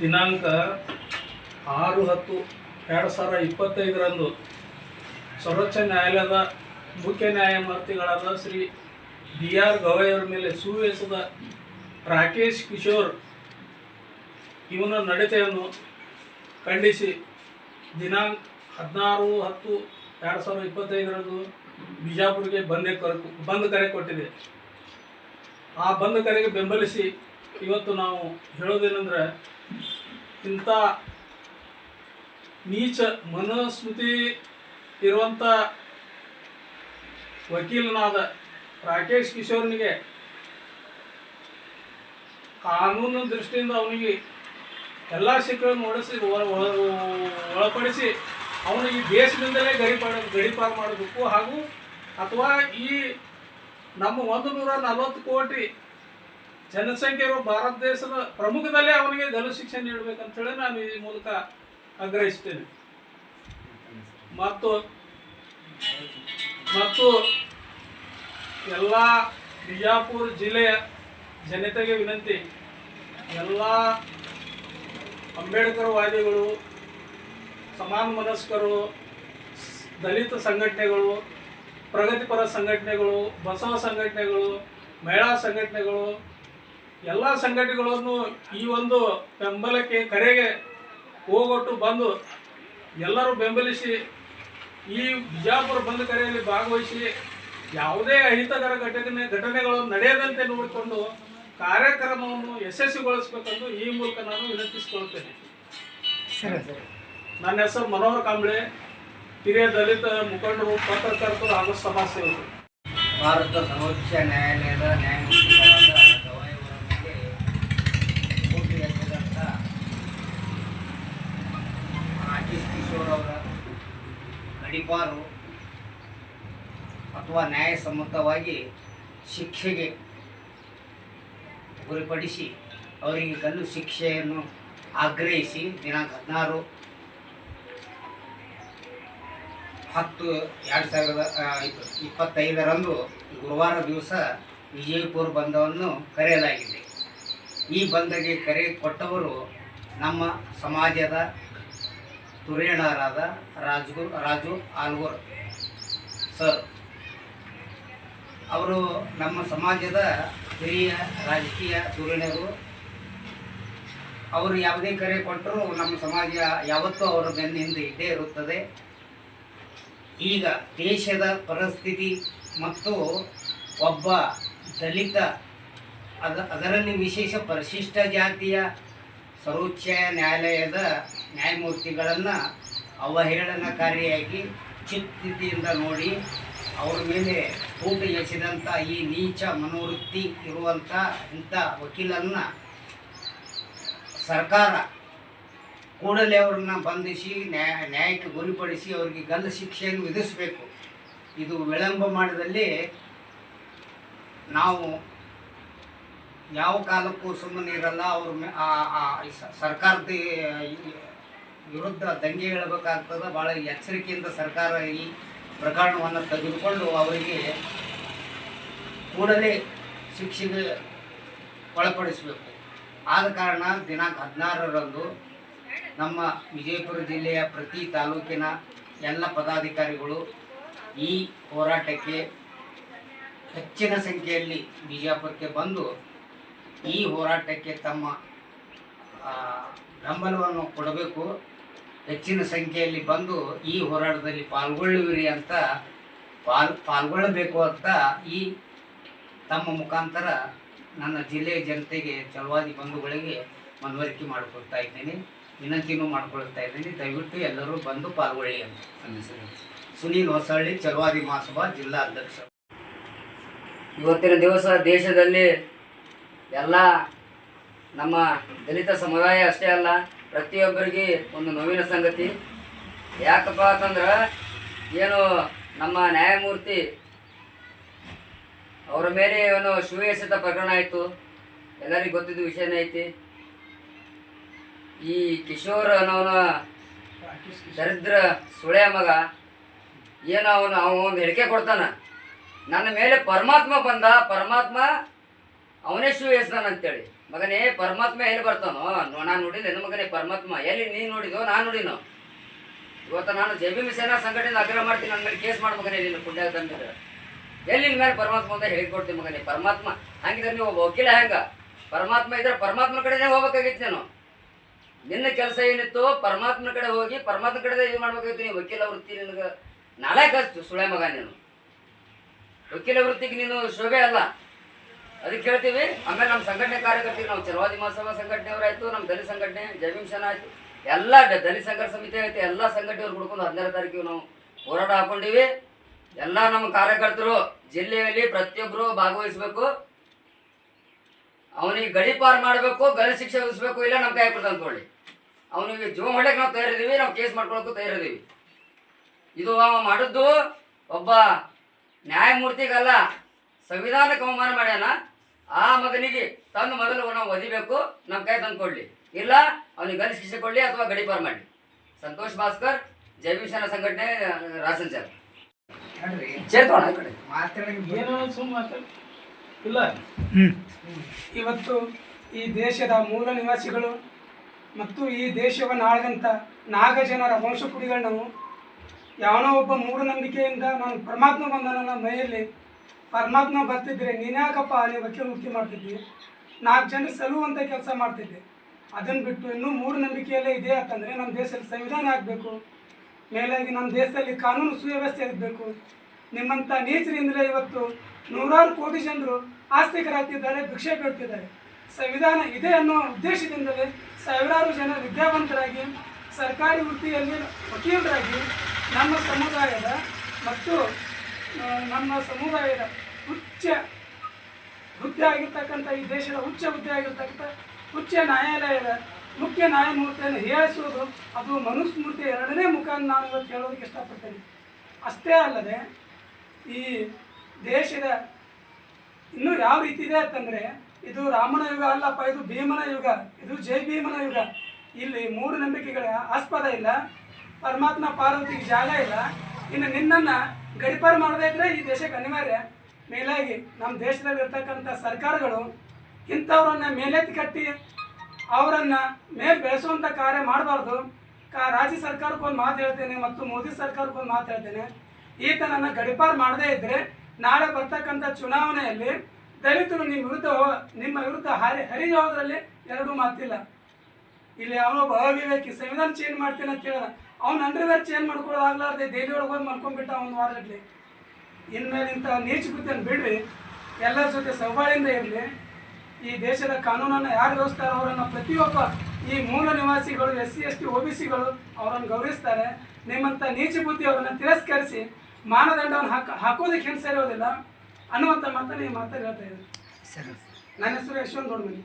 ದಿನಾಂಕ ಆರು ಹತ್ತು ಎರಡು ಸಾವಿರ ಇಪ್ಪತ್ತೈದರಂದು ಸರ್ವೋಚ್ಚ ನ್ಯಾಯಾಲಯದ ಮುಖ್ಯ ನ್ಯಾಯಮೂರ್ತಿಗಳಾದ ಶ್ರೀ ಬಿ ಆರ್ ಗವಾಯಿಯವರ ಮೇಲೆ ಸುವೇಸದ ರಾಕೇಶ್ ಕಿಶೋರ್ ಇವನ ನಡತೆಯನ್ನು ಖಂಡಿಸಿ ದಿನಾಂಕ ಹದಿನಾರು ಹತ್ತು ಎರಡು ಸಾವಿರದ ಇಪ್ಪತ್ತೈದರಂದು ಬಿಜಾಪುರಿಗೆ ಬಂದೆ ಕರೆ ಬಂದ್ ಕರೆ ಕೊಟ್ಟಿದೆ. ಆ ಬಂದ್ ಕರೆಗೆ ಬೆಂಬಲಿಸಿ ಇವತ್ತು ನಾವು ಹೇಳೋದೇನೆಂದರೆ ಇಂಥ ನೀಚ ಮನಸ್ಮೃತಿ ಇರುವಂಥ ವಕೀಲನಾದ ರಾಕೇಶ್ ಕಿಶೋರ್ನಿಗೆ ಕಾನೂನು ದೃಷ್ಟಿಯಿಂದ ಅವನಿಗೆ ಎಲ್ಲ ಶಿಕ್ಷೆಗಳನ್ನು ಒಡಿಸಿ ಒಳಪಡಿಸಿ ಅವನು ಈ ದೇಶದಿಂದಲೇ ಗಡಿಪಾಡ ಗಡಿಪಾರು ಮಾಡಬೇಕು ಹಾಗೂ ಅಥವಾ ಈ ನಮ್ಮ ಒಂದು ನೂರ ನಲವತ್ತು ಕೋಟಿ ಜನಸಂಖ್ಯೆ ಇರುವ ಭಾರತ ದೇಶದ ಪ್ರಮುಖದಲ್ಲೇ ಅವನಿಗೆ ಗಲ್ಲು ಶಿಕ್ಷೆ ನೀಡಬೇಕಂತೇಳಿ ನಾನು ಈ ಮೂಲಕ ಆಗ್ರಹಿಸ್ತೇನೆ. ಮತ್ತು ಮತ್ತು ಎಲ್ಲ ಬಿಜಾಪುರ ಜಿಲ್ಲೆಯ ಜನತೆಗೆ ವಿನಂತಿ, ಎಲ್ಲ ಅಂಬೇಡ್ಕರ್ ವಾದಿಗಳು, ಸಮಾನ ಮನಸ್ಕರು, ದಲಿತ ಸಂಘಟನೆಗಳು, ಪ್ರಗತಿಪರ ಸಂಘಟನೆಗಳು, ಬಸವ ಸಂಘಟನೆಗಳು, ಮಹಿಳಾ ಸಂಘಟನೆಗಳು ಎಲ್ಲ ಸಂಘಟನೆಗಳನ್ನು ಈ ಒಂದು ಬೆಂಬಲಕ್ಕೆ ಕರೆಗೆ ಹೋಗೊಟ್ಟು ಬಂದು ಎಲ್ಲರೂ ಬೆಂಬಲಿಸಿ ಈ ಬಿಜಾಪುರ ಬಂದ್ ಕರೆಯಲ್ಲಿ ಭಾಗವಹಿಸಿ ಯಾವುದೇ ಅಹಿತಕರ ಘಟನೆ ಘಟನೆಗಳು ನಡೆಯದಂತೆ ನೋಡಿಕೊಂಡು ಕಾರ್ಯಕ್ರಮವನ್ನು ಯಶಸ್ವಿಗೊಳಿಸಬೇಕೆಂದು ಈ ಮೂಲಕ ನಾನು ವಿನಂತಿಸಿಕೊಳ್ಳುತ್ತೇನೆ ನನ್ನ ಹೆಸರು ಮನೋಹರ್ ಕಾಂಬ್ಳೆ ಹಿರಿಯ ದಲಿತ ಮುಖಂಡರು ಪತ್ರಕರ್ತರು ಹಾಗೂ ಸಮಾಜ ಸೇವಕರು ಭಾರತ ಸರ್ವೋಚ್ಚ ನ್ಯಾಯಾಲಯದ ನ್ಯಾಯಮೂರ್ತಿಗಳಾದ ಗವಾಯಿ ಅವರ ಮೇಲೆ ಕೋಟಿ ಎಸೆದಂಥ ರಾಕೇಶ್ ಕಿಶೋರ್ ಅವರ ಗಡಿಪಾರು ಅಥವಾ ನ್ಯಾಯಸಮ್ಮತವಾಗಿ ಶಿಕ್ಷೆಗೆ ಗುರಿಪಡಿಸಿ ಅವರಿಗೆ ಕಲ್ಲು ಶಿಕ್ಷೆಯನ್ನು ಆಗ್ರಹಿಸಿ ದಿನಾಂಕ ಹದಿನಾರು ಹತ್ತು ಎರಡು ಸಾವಿರದ ಇಪ್ಪತ್ತೈದರಂದು ಗುರುವಾರ ದಿವಸ ವಿಜಯಪುರ ಬಂಧವನ್ನು ಕರೆಯಲಾಗಿದೆ. ಈ ಬಂಧಗೆ ಕರೆ ಕೊಟ್ಟವರು ನಮ್ಮ ಸಮಾಜದ ತುರೇಣರಾದ ರಾಜು ರಾಜು ಆಲ್ಗೂರ್. ಸರ್, ಅವರು ನಮ್ಮ ಸಮಾಜದ ಹಿರಿಯ ರಾಜಕೀಯ ಧುರೀಣರು ಅವರು ಯಾವುದೇ ಕರೆ ಕೊಟ್ಟರೂ ನಮ್ಮ ಸಮಾಜ ಯಾವತ್ತೂ ಅವರ ಬೆನ್ನಿಂದ ಇದ್ದೇ ಇರುತ್ತದೆ. ಈಗ ದೇಶದ ಪರಿಸ್ಥಿತಿ ಮತ್ತು ಒಬ್ಬ ದಲಿತ ಅದ ಅದರಲ್ಲಿ ವಿಶೇಷ ಪರಿಶಿಷ್ಟ ಜಾತಿಯ ಸರ್ವೋಚ್ಚ ನ್ಯಾಯಾಲಯದ ನ್ಯಾಯಮೂರ್ತಿಗಳನ್ನು ಅವಹೇಳನಕಾರಿಯಾಗಿ ಚಿತ್ತಿಯಿಂದ ನೋಡಿ ಅವರ ಮೇಲೆ ಊಟ ಎಸೆದಂಥ ಈ ನೀಚ ಮನೋವೃತ್ತಿ ಇರುವಂಥ ಇಂಥ ವಕೀಲನ್ನು ಸರ್ಕಾರ ಕೂಡಲೇ ಅವರನ್ನು ಬಂಧಿಸಿ ನ್ಯಾಯ ನ್ಯಾಯಕ್ಕೆ ಗುರಿಪಡಿಸಿ ಅವರಿಗೆ ಗಲ್ಲು ಶಿಕ್ಷೆಯನ್ನು ವಿಧಿಸಬೇಕು. ಇದು ವಿಳಂಬ ಮಾಡಿದಲ್ಲಿ ನಾವು ಯಾವ ಕಾಲಕ್ಕೂ ಸುಮ್ಮನೆ ಇರಲ್ಲ ಅವ್ರ ಸರ್ಕಾರದ ವಿರುದ್ಧ ದಂಗೆ ಹೇಳಬೇಕಾಗ್ತದೆ. ಭಾಳ ಎಚ್ಚರಿಕೆಯಿಂದ ಸರ್ಕಾರ ಈ ಪ್ರಕರಣವನ್ನು ತೆಗೆದುಕೊಂಡು ಅವರಿಗೆ ಕೂಡಲೇ ಶಿಕ್ಷೆಗೆ ಒಳಪಡಿಸಬೇಕು. ಆದ ಕಾರಣ ದಿನಾಂಕ ಹದಿನಾರರಂದು ನಮ್ಮ ವಿಜಯಪುರ ಜಿಲ್ಲೆಯ ಪ್ರತಿ ತಾಲೂಕಿನ ಎಲ್ಲ ಪದಾಧಿಕಾರಿಗಳು ಈ ಹೋರಾಟಕ್ಕೆ ಹೆಚ್ಚಿನ ಸಂಖ್ಯೆಯಲ್ಲಿ ಬಿಜಾಪುರಕ್ಕೆ ಬಂದು ಈ ಹೋರಾಟಕ್ಕೆ ತಮ್ಮ ಬೆಂಬಲವನ್ನು ಕೊಡಬೇಕು. ಹೆಚ್ಚಿನ ಸಂಖ್ಯೆಯಲ್ಲಿ ಬಂದು ಈ ಹೋರಾಟದಲ್ಲಿ ಪಾಲ್ಗೊಳ್ಳುವಿರಿ ಅಂತ ಪಾಲ್, ಪಾಲ್ಗೊಳ್ಳಬೇಕು ಅಂತ ಈ ತಮ್ಮ ಮುಖಾಂತರ ನನ್ನ ಜಿಲ್ಲೆಯ ಜನತೆಗೆ ಚಲವಾದಿ ಬಂಧುಗಳಿಗೆ ಮನವರಿಕೆ ಮಾಡಿಕೊಳ್ತಾ ಇದ್ದೀನಿ. ವಿನಂತಿನೂ ಮಾಡ್ಕೊಳ್ತಾ ಇದ್ದೀನಿ. ದಯವಿಟ್ಟು ಎಲ್ಲರೂ ಬಂದು ಪಾಲ್ಗೊಳ್ಳಿ ಅಂತ. ಸುನೀಲ್ ಹೊಸಳ್ಳಿ ಚಲವಾದಿ ಮಹಾಸಭಾ ಜಿಲ್ಲಾ ಅಧ್ಯಕ್ಷ. ಇವತ್ತಿನ ದಿವಸ ದೇಶದಲ್ಲಿ ಎಲ್ಲ ನಮ್ಮ ದಲಿತ ಸಮುದಾಯ ಅಷ್ಟೇ ಅಲ್ಲ ಪ್ರತಿಯೊಬ್ಬರಿಗೆ ಒಂದು ನೋವಿನ ಸಂಗತಿ. ಯಾಕಪ್ಪ ಅಂತಂದ್ರೆ ಏನು ನಮ್ಮ ನ್ಯಾಯಮೂರ್ತಿ ಅವರ ಮೇಲೆ ಏನು ಸುವ್ಯವಸ್ಥಿತ ಪ್ರಕರಣ ಆಯಿತು. ಎಲ್ಲರಿಗೂ ಗೊತ್ತಿದ್ದ ವಿಷಯನೇ ಐತಿ. ಈ ಕಿಶೋರ್ ಅನ್ನೋನ ದರಿದ್ರ ಸುಳೆಯ ಮಗ, ಏನು ಅವನು ಅವನು ಒಂದು ಹೇಳಿಕೆ ಕೊಡ್ತಾನ. ನನ್ನ ಮೇಲೆ ಪರಮಾತ್ಮ ಬಂದ, ಪರಮಾತ್ಮ ಅವನೇ ಶಿವ ಅಂತೇಳಿ. ಮಗನೇ, ಪರಮಾತ್ಮ ಎಲ್ಲಿ ಬರ್ತಾನೋ? ನಾನು ನೋಡಿಲ್ಲ. ನನ್ನ ಮಗನೇ ಪರಮಾತ್ಮ. ಎಲ್ಲಿ ನೀನು ನೋಡಿದೋ ನಾನು ನೋಡಿನೋ? ಇವತ್ತು ನಾನು ಜೆ ಬಿ ಸೇನಾ ಸಂಘಟನೆ ಅಗ್ರ ಮಾಡ್ತೀನಿ. ನನ್ನ ಮೇಲೆ ಕೇಸ್ ಮಾಡಿ ಮಗನೇ, ನೀನು ಪುಣ್ಯ ತಂದಿದ್ರೆ. ಎಲ್ಲಿ ನಿನ್ನ ಮೇಲೆ ಪರಮಾತ್ಮ ಅಂತ ಹೇಳಿಕೊಡ್ತೀನಿ ಮಗನೇ. ಪರಮಾತ್ಮ, ಹಂಗಿದ್ರೆ ನೀವು ಒಬ್ಬ ವಕೀಲ ಹೆಂಗ? ಪರಮಾತ್ಮ ಇದ್ರೆ ಪರಮಾತ್ಮ ಕಡೆನೇ ಹೋಗ್ಬೇಕಾಗಿತ್ತು ನಾನು. ನಿನ್ನ ಕೆಲಸ ಏನಿತ್ತು, ಪರಮಾತ್ಮನ ಕಡೆ ಹೋಗಿ ಪರಮಾತ್ಮ ಕಡೆ ಇದು ಮಾಡ್ಬೇಕಾಗಿತ್ತು. ನೀವು ವಕೀಲ ವೃತ್ತಿ ನಿನಗೆ ನಾಳೆ ಕಸ್ತು ಸುಳೆ ಮಗ ನೀನು. ವಕೀಲ ವೃತ್ತಿಗೆ ನೀನು ಶೋಭೆ ಅಲ್ಲ. ಅದಕ್ಕೆ ಹೇಳ್ತೀವಿ ಆಮೇಲೆ ನಮ್ಮ ಸಂಘಟನೆ ಕಾರ್ಯಕರ್ತರು ನಾವು ಚಲವಾದಿ ಮಹಾಸಭಾ ಸಂಘಟನೆಯವರಾಯ್ತು, ನಮ್ಮ ದಲಿತ ಸಂಘಟನೆ ಜೈವಿಂ ಸೇನಾ ಆಯ್ತು. ಎಲ್ಲ ದಲಿತ ಸಂಘರ್ಷ ಸಮಿತಿ ಆಯ್ತು ಎಲ್ಲ ಸಂಘಟನೆಯವ್ರು ಹುಡ್ಕೊಂಡು ಹದಿನಾರು ತಾರೀಕಿಗೆ ನಾವು ಹೋರಾಟ ಹಾಕೊಂಡಿವಿ. ಎಲ್ಲ ನಮ್ಮ ಕಾರ್ಯಕರ್ತರು ಜಿಲ್ಲೆಯಲ್ಲಿ ಪ್ರತಿಯೊಬ್ಬರು ಭಾಗವಹಿಸಬೇಕು. ಅವನಿಗೆ ಗಡಿಪಾರು ಮಾಡಬೇಕು ಗಲಿ ಶಿಕ್ಷೆ ಇಲ್ಲ ನಮ್ಮ ಕೈ ಕೊಡ್ತಾ ಅಂದ್ಕೊಳ್ಳಿ. ಅವನಿಗೆ ಜೀವ ಹೊಡ್ಲಿಕ್ಕೆ ನಾವು ತಯಾರಿದ್ದೀವಿ, ನಾವು ಕೇಸ್ ಮಾಡ್ಕೊಳಕ್ಕೂ ತಯಾರಿದ್ದೀವಿ. ಇದು ಅವ ಮಾಡಿದ್ದು ಒಬ್ಬ ನ್ಯಾಯಮೂರ್ತಿಗಲ್ಲ, ಸಂವಿಧಾನಕ್ಕೆ ಅವಮಾನ ಮಾಡ್ಯಾನ. ಆ ಮಗನಿಗೆ ತನ್ನ ಮೊದಲು ನಾವು ಒದಿಬೇಕು ನಮ್ಮ ಕೈ ತಂದು ಕೊಡ್ಲಿ. ಇಲ್ಲ ಅವನಿಗೆ ಗಲ್ಲಿ ಶಿಕ್ಷೆ ಕೊಡ್ಲಿ ಅಥವಾ ಗಡಿಪಾರ ಮಾಡಲಿ. ಸಂತೋಷ್ ಭಾಸ್ಕರ್ ಜೈವಿಶಾನ ಸಂಘಟನೆ ರಾಸಂಚಾರ ಸರ್. ಚೇತೋಣ. ಏನೋ ಸುಮ್ಮ ಇಲ್ಲ? ಇವತ್ತು ಈ ದೇಶದ ಮೂಲ ನಿವಾಸಿಗಳು ಮತ್ತು ಈ ದೇಶವನ್ನು ಆಳಿದಂಥ ನಾಗ ಜನರ ವಂಶಕುಡಿಗಳು ನಾವು ಯಾವನೋ ಒಬ್ಬ ಮೂಢನಂಬಿಕೆಯಿಂದ ನಾನು ಪರಮಾತ್ಮ ಬಂದ ನನ್ನ ಮೈಯಲ್ಲಿ ಪರಮಾತ್ಮ ಬರ್ತಿದ್ರೆ ನೀನ್ಯಾಕಪ್ಪ ಅಲ್ಲಿ ವಕೀಲ ಮುಕ್ತಿ ಮಾಡ್ತಿದ್ವಿ ನಾಲ್ಕು ಜನ ಸಲುವಂಥ ಕೆಲಸ ಮಾಡ್ತಿದ್ದೆ. ಅದನ್ನು ಬಿಟ್ಟು ಇನ್ನೂ ಮೂಢನಂಬಿಕೆಯಲ್ಲೇ ಇದೆ ಅಂತಂದರೆ ನಮ್ಮ ದೇಶದಲ್ಲಿ ಸಂವಿಧಾನ ಆಗಬೇಕು. ಮೇಲಾಗಿ ನಮ್ಮ ದೇಶದಲ್ಲಿ ಕಾನೂನು ಸುವ್ಯವಸ್ಥೆ ಇರಬೇಕು ನಿಮ್ಮಂಥ ನೇಚರಿಂದಲೇ ಇವತ್ತು ನೂರಾರು ಕೋಟಿ ಜನರು ಆಸ್ತಿಕರಾಗ್ತಿದ್ದಾರೆ, ಭಿಕ್ಷೆ ಬೇಡ್ತಿದ್ದಾರೆ. ಸಂವಿಧಾನ ಇದೆ ಅನ್ನೋ ಉದ್ದೇಶದಿಂದಲೇ ಸಾವಿರಾರು ಜನ ವಿದ್ಯಾವಂತರಾಗಿ, ಸರ್ಕಾರಿ ವೃತ್ತಿಯಲ್ಲಿ ವಕೀಲರಾಗಿ ನಮ್ಮ ಸಮುದಾಯದ ಮತ್ತು ನಮ್ಮ ಸಮುದಾಯದ ಉಚ್ಚ ಹುದ್ದೆ ಆಗಿರ್ತಕ್ಕಂಥ ಈ ದೇಶದ ಉಚ್ಚ ಹುದ್ದೆ ಆಗಿರ್ತಕ್ಕಂಥ ಉಚ್ಚ ನ್ಯಾಯಾಲಯದ ಮುಖ್ಯ ನ್ಯಾಯಮೂರ್ತಿಯನ್ನು ಹೇಳಿಸುವುದು ಅದು ಮನುಸ್ಮೃತಿ ಎರಡನೇ ಮುಖ ನಾನು ಇವತ್ತು ಹೇಳೋದಕ್ಕೆ ಇಷ್ಟಪಡ್ತೇನೆ. ಅಷ್ಟೇ ಅಲ್ಲದೆ ಈ ದೇಶದ ಇನ್ನೂ ಯಾವ ರೀತಿ ಇದೆ ಅಂತಂದರೆ ಇದು ರಾಮನ ಯುಗ ಅಲ್ಲಪ್ಪ, ಇದು ಭೀಮನ ಯುಗ, ಇದು ಜೈ ಭೀಮನ ಯುಗ. ಇಲ್ಲಿ ಮೂರು ನಂಬಿಕೆಗಳ ಆಸ್ಪದ ಇಲ್ಲ, ಪರಮಾತ್ಮ ಪಾರ್ವತಿಗೆ ಜಾಗ ಇಲ್ಲ. ಇನ್ನು ನಿನ್ನನ್ನು ಗಡಿಪಾರು ಮಾಡಬೇಕಂದ್ರೆ ಈ ದೇಶಕ್ಕೆ ಅನಿವಾರ್ಯ. ಮೇಲಾಗಿ ನಮ್ಮ ದೇಶದಲ್ಲಿ ಇರ್ತಕ್ಕಂಥ ಸರ್ಕಾರಗಳು ಇಂಥವ್ರನ್ನ ಮೇಲೆತ್ತಿ ಕಟ್ಟಿ ಅವರನ್ನು ಮೇಲೆ ಬೆಳೆಸುವಂಥ ಕಾರ್ಯ ಮಾಡಬಾರ್ದು. ಕಾ ರಾಜ್ಯ ಸರ್ಕಾರಕ್ಕೊಂದು ಮಾತು ಹೇಳ್ತೇನೆ ಮತ್ತು ಮೋದಿ ಸರ್ಕಾರಕ್ಕೊಂದು ಮಾತು ಹೇಳ್ತೇನೆ. ಈತನನ್ನು ಗಡಿಪಾರು ಮಾಡದೇ ಇದ್ದರೆ ನಾಳೆ ಬರ್ತಕ್ಕಂಥ ಚುನಾವಣೆಯಲ್ಲಿ ದಲಿತರು ನಿಮ್ಮ ವಿರುದ್ಧ ನಿಮ್ಮ ವಿರುದ್ಧ ಹರಿ ಹರಿಯೋದ್ರಲ್ಲಿ ಎರಡೂ ಮಾತಿಲ್ಲ. ಇಲ್ಲಿ ಅವನೊಬ್ಬ ಅವಿವೇಕಿ ಸಂವಿಧಾನ ಚೇಂಜ್ ಮಾಡ್ತೀನಿ ಅಂತ ಹೇಳಿದ ಅವ್ನ ಅಂಡರ್ವೇರ್ ಚೇಂಜ್ ಮಾಡ್ಕೊಳ್ಳೋದಾಗ್ಲಾರ್ದೆ ದೇವಿ ಒಳಗೆ ಹೋಗಿ ಮಲ್ಕೊಂಡ್ಬಿಟ್ಟ ಒಂದು ವಾರಗಟ್ಲಿ. ಇನ್ಮೇಲೆ ಇಂಥ ನೀಚ ಬುದ್ಧಿಯನ್ನು ಬಿಡ್ರಿ ಎಲ್ಲರ ಜೊತೆ ಸೌಹಾರ್ದಿಂದ ಇರಲಿ. ಈ ದೇಶದ ಕಾನೂನನ್ನು ಯಾರು ವ್ಯವಸ್ಥಾರ ಅವರನ್ನು ಪ್ರತಿಯೊಬ್ಬ ಈ ಮೂಲ ನಿವಾಸಿಗಳು S C S T O B ಸಿಗಳು ಅವರನ್ನು ಗೌರವಿಸ್ತಾರೆ. ನಿಮ್ಮಂಥ ನೀಚ ಬುದ್ಧಿ ಅವರನ್ನು ತಿರಸ್ಕರಿಸಿ ಮಾನದಂಡವನ್ನು ಹಾಕ ಹಾಕೋದಕ್ಕೆ ಹಿಂಸೆ ಇರೋದಿಲ್ಲ ಅನ್ನುವಂಥ ಮಾತನ್ನು ಈ ಮಾತನ್ನು ಹೇಳ್ತಾ ಇದ್ದೀನಿ. ಸರ್. ನನ್ನ ಹೆಸರು ಯಶವಂತ ದೊಡ್ಡಮನಿ